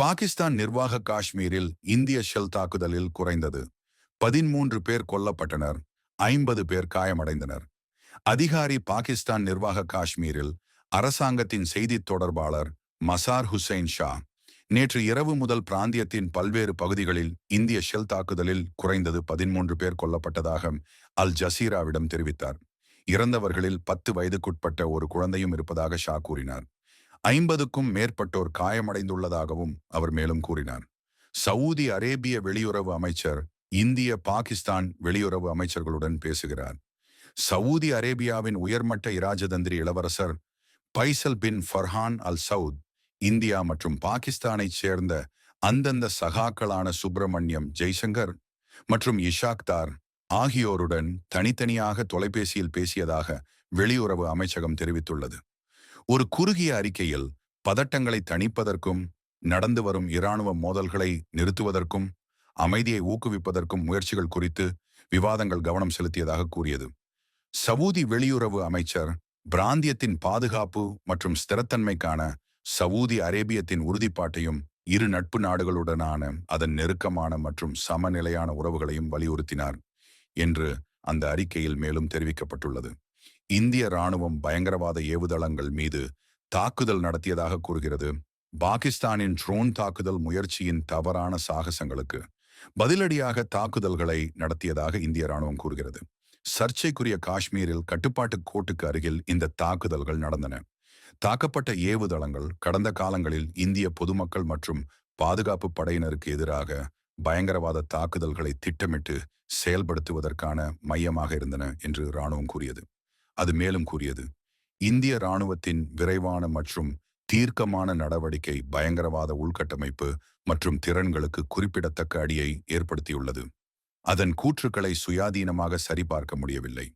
பாகிஸ்தான் நிர்வாக காஷ்மீரில் இந்திய ஷெல் தாக்குதலில் குறைந்தது பதிமூன்று பேர் கொல்லப்பட்டனர் ஐம்பது பேர் காயமடைந்தனர். அதிகாரி பாகிஸ்தான் நிர்வாக காஷ்மீரில் அரசாங்கத்தின் செய்தித் தொடர்பாளர் மசார் ஹுசைன் ஷா நேற்று இரவு முதல் பிராந்தியத்தின் பல்வேறு பகுதிகளில் இந்திய ஷெல் தாக்குதலில் குறைந்தது பதிமூன்று பேர் கொல்லப்பட்டதாக அல் ஜசீராவிடம் தெரிவித்தார். இறந்தவர்களில் பத்து வயதுக்குட்பட்ட ஒரு குழந்தையும் இருப்பதாக ஷா கூறினார். ஐம்பதுக்கும் மேற்பட்டோர் காயமடைந்துள்ளதாகவும் அவர் மேலும் கூறினார். சவுதி அரேபிய வெளியுறவு அமைச்சர் இந்திய பாகிஸ்தான் வெளியுறவு அமைச்சர்களுடன் பேசுகிறார். சவுதி அரேபியாவின் உயர்மட்ட இராஜதந்திரி இளவரசர் Faisal bin Farhan Al Saud India மற்றும் பாகிஸ்தானைச் சேர்ந்த அந்தந்த சகாக்களான சுப்பிரமணியம் ஜெய்சங்கர் மற்றும் இஷாக்தார் ஆகியோருடன் தனித்தனியாக தொலைபேசியில் பேசியதாக வெளியுறவு அமைச்சகம் தெரிவித்துள்ளது. ஒரு குறுகிய அறிக்கையில் பதட்டங்களை தணிப்பதற்கும் நடந்து வரும் இராணுவ மோதல்களை நிறுத்துவதற்கும் அமைதியை ஊக்குவிப்பதற்கும் முயற்சிகள் குறித்து விவாதங்கள் கவனம் செலுத்தியதாக கூறியது. சவூதி வெளியுறவு அமைச்சர் பிராந்தியத்தின் பாதுகாப்பு மற்றும் ஸ்திரத்தன்மைக்கான சவூதி அரேபியத்தின் உறுதிப்பாட்டையும் இரு நட்பு நாடுகளுடனான அதன் நெருக்கமான மற்றும் சமநிலையான உறவுகளையும் வலியுறுத்தினார் என்று அந்த அறிக்கையில் மேலும் தெரிவிக்கப்பட்டுள்ளது. இந்திய ராணுவம் பயங்கரவாத ஏவுதளங்கள் மீது தாக்குதல் நடத்தியதாக கூறுகிறது. பாகிஸ்தானின் ட்ரோன் தாக்குதல் முயற்சியின் தவறான சாகசங்களுக்கு பதிலடியாக தாக்குதல்களை நடத்தியதாக இந்திய ராணுவம் கூறுகிறது. சர்ச்சைக்குரிய காஷ்மீரில் கட்டுப்பாட்டு கோட்டுக்கு அருகில் இந்த தாக்குதல்கள் நடந்தன. தாக்கப்பட்ட ஏவுதளங்கள் கடந்த காலங்களில் இந்திய பொதுமக்கள் மற்றும் பாதுகாப்பு படையினருக்கு எதிராக பயங்கரவாத தாக்குதல்களை திட்டமிட்டு செயல்படுத்துவதற்கான மையமாக இருந்தன என்று இராணுவம் கூறியது. அது மேலும் கூறியது இந்திய இராணுவத்தின் விரைவான மற்றும் தீர்க்கமான நடவடிக்கை பயங்கரவாத உள்கட்டமைப்பு மற்றும் திறன்களுக்கு குறிப்பிடத்தக்க அடியை ஏற்படுத்தியுள்ளது. அதன் கூற்றுக்களை சுயாதீனமாக சரிபார்க்க முடியவில்லை.